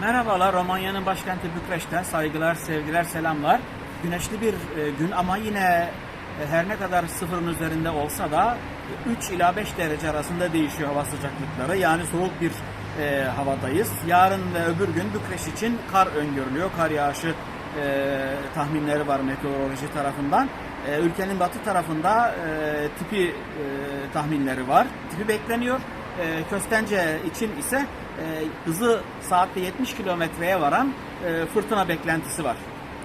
Merhabalar, Romanya'nın başkenti Bükreş'ten saygılar, sevgiler, selamlar. Güneşli bir e, gün ama yine e, her ne kadar sıfırın üzerinde olsa da 3 ila 5 derece arasında değişiyor hava sıcaklıkları. Yani soğuk bir e, havadayız. Yarın ve öbür gün Bükreş için kar öngörülüyor. Kar yağışı e, tahminleri var meteoroloji tarafından. E, ülkenin batı tarafında e, tipi e, tahminleri var. Tipi bekleniyor. E, Köstence için ise hızı saatte 70 kilometreye varan e, fırtına beklentisi var.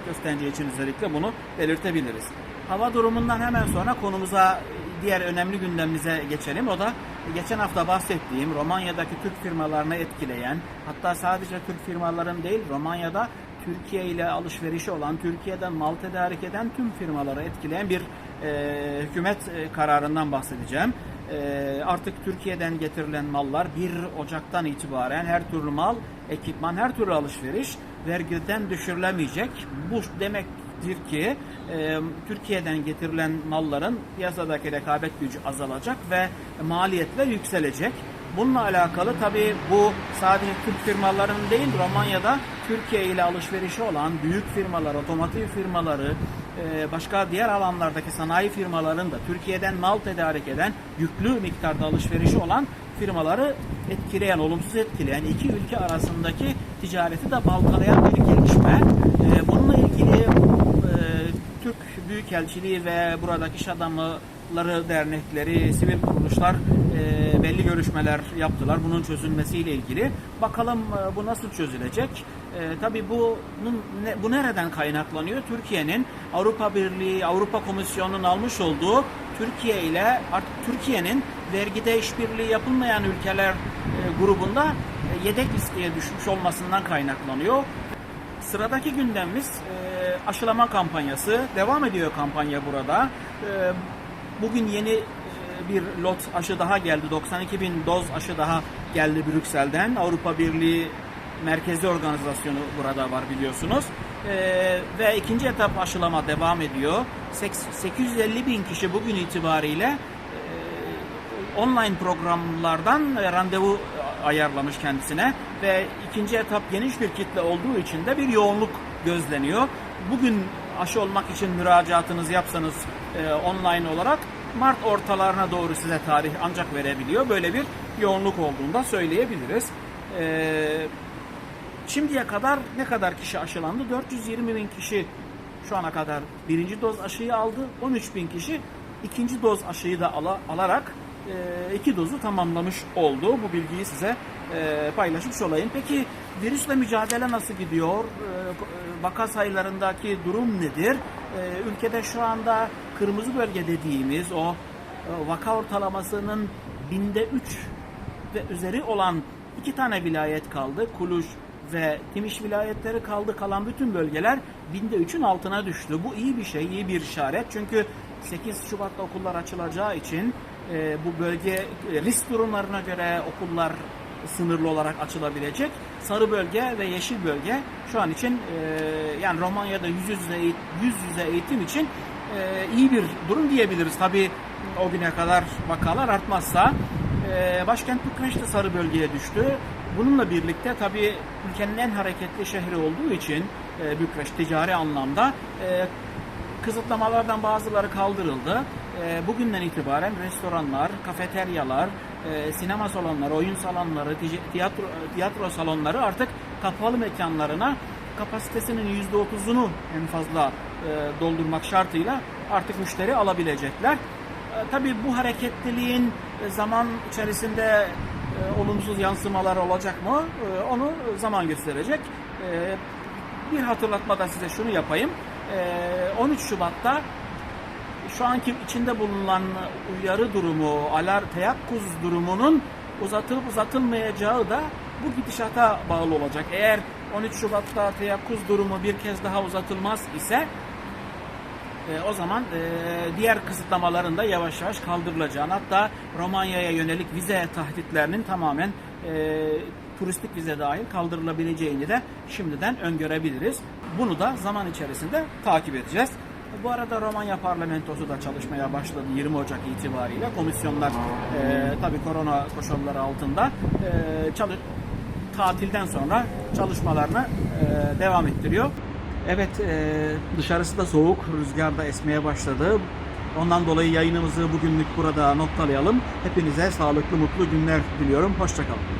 Köstence için özellikle bunu belirtebiliriz. Hava durumundan hemen sonra konumuza diğer önemli gündemimize geçelim. O da geçen hafta bahsettiğim Romanya'daki Türk firmalarını etkileyen, hatta sadece Türk firmaların değil Romanya'da Türkiye ile alışverişi olan, Türkiye'den mal tedarik eden tüm firmaları etkileyen bir e, hükümet e, kararından bahsedeceğim. E, artık Türkiye'den getirilen mallar 1 Ocak'tan itibaren her türlü mal, ekipman, her türlü alışveriş vergiden düşürülemeyecek. Bu demektir ki e, Türkiye'den getirilen malların piyasadaki rekabet gücü azalacak ve maliyetler yükselecek. Bununla alakalı tabii bu sadece Türk firmalarının değil Romanya'da Türkiye ile alışverişi olan büyük firmalar, otomotiv firmaları, e, başka diğer alanlardaki sanayi firmaların da Türkiye'den mal tedarik eden yüklü miktarda alışverişi olan firmaları etkileyen, olumsuz etkileyen iki ülke arasındaki ticareti de baltalayan bir gelişme. E, Bununla ilgili e, Türk Büyükelçiliği ve buradaki iş adamları dernekleri, sivil kuruluşlar e, belli görüşmeler yaptılar bunun çözülmesiyle ilgili. Bakalım e, bu nasıl çözülecek? E, tabii bunun ne, bu nereden kaynaklanıyor? Türkiye'nin Avrupa Birliği, Avrupa Komisyonu'nun almış olduğu Türkiye ile artık Türkiye'nin vergide işbirliği yapılmayan ülkeler e, grubunda e, yedek listeye düşmüş olmasından kaynaklanıyor. Sıradaki gündemimiz e, aşılama kampanyası. Devam ediyor kampanya burada. E, bugün yeni e, bir lot aşı daha geldi. 92 bin doz aşı daha geldi Brüksel'den. Avrupa Birliği merkezi organizasyonu burada var biliyorsunuz. E, ve ikinci etap aşılama devam ediyor. Seks- 850 bin kişi bugün itibariyle e, online programlardan e, randevu ayarlamış kendisine ve ikinci etap geniş bir kitle olduğu için de bir yoğunluk gözleniyor. Bugün aşı olmak için müracaatınızı yapsanız e, online olarak Mart ortalarına doğru size tarih ancak verebiliyor. Böyle bir yoğunluk olduğunu da söyleyebiliriz. E, şimdiye kadar ne kadar kişi aşılandı? 420 bin kişi şu ana kadar birinci doz aşıyı aldı. 13 bin kişi ikinci doz aşıyı da ala- alarak iki dozu tamamlamış oldu. Bu bilgiyi size e, paylaşmış olayım. Peki virüsle mücadele nasıl gidiyor? E, vaka sayılarındaki durum nedir? E, ülkede şu anda kırmızı bölge dediğimiz o e, vaka ortalamasının binde 3 ve üzeri olan iki tane vilayet kaldı. Kuluş ve Timiş vilayetleri kaldı. Kalan bütün bölgeler binde 3'ün altına düştü. Bu iyi bir şey, iyi bir işaret. Çünkü 8 Şubat'ta okullar açılacağı için e, bu bölge e, risk durumlarına göre okullar sınırlı olarak açılabilecek. Sarı bölge ve yeşil bölge şu an için e, yani Romanya'da yüz yüze, yüz yüze eğitim için e, iyi bir durum diyebiliriz. Tabii o güne kadar vakalar artmazsa e, başkent Bükreş de sarı bölgeye düştü. Bununla birlikte tabii ülkenin en hareketli şehri olduğu için e, Bükreş ticari anlamda kısıtlamalardan bazıları kaldırıldı. E, bugünden itibaren restoranlar, kafeteryalar, e, sinema salonları, oyun salonları, tiyatro, tiyatro salonları artık kapalı mekanlarına kapasitesinin %30'unu en fazla e, doldurmak şartıyla artık müşteri alabilecekler. E, tabii bu hareketliliğin zaman içerisinde olumsuz yansımalar olacak mı? Onu zaman gösterecek. Bir hatırlatma da size şunu yapayım. E, 13 Şubat'ta şu anki içinde bulunan uyarı durumu, alar teyakkuz durumunun uzatılıp uzatılmayacağı da bu gidişata bağlı olacak. Eğer 13 Şubat'ta teyakkuz durumu bir kez daha uzatılmaz ise e, o zaman e, diğer kısıtlamaların da yavaş yavaş kaldırılacağını hatta Romanya'ya yönelik vize tahditlerinin tamamen e, turistik vize dahil kaldırılabileceğini de şimdiden öngörebiliriz. Bunu da zaman içerisinde takip edeceğiz. Bu arada Romanya parlamentosu da çalışmaya başladı 20 Ocak itibariyle. Komisyonlar e, tabii korona koşulları altında e, çalış tatilden sonra çalışmalarını e, devam ettiriyor. Evet e, dışarısı da soğuk, rüzgar da esmeye başladı. Ondan dolayı yayınımızı bugünlük burada noktalayalım. Hepinize sağlıklı, mutlu günler diliyorum. Hoşçakalın.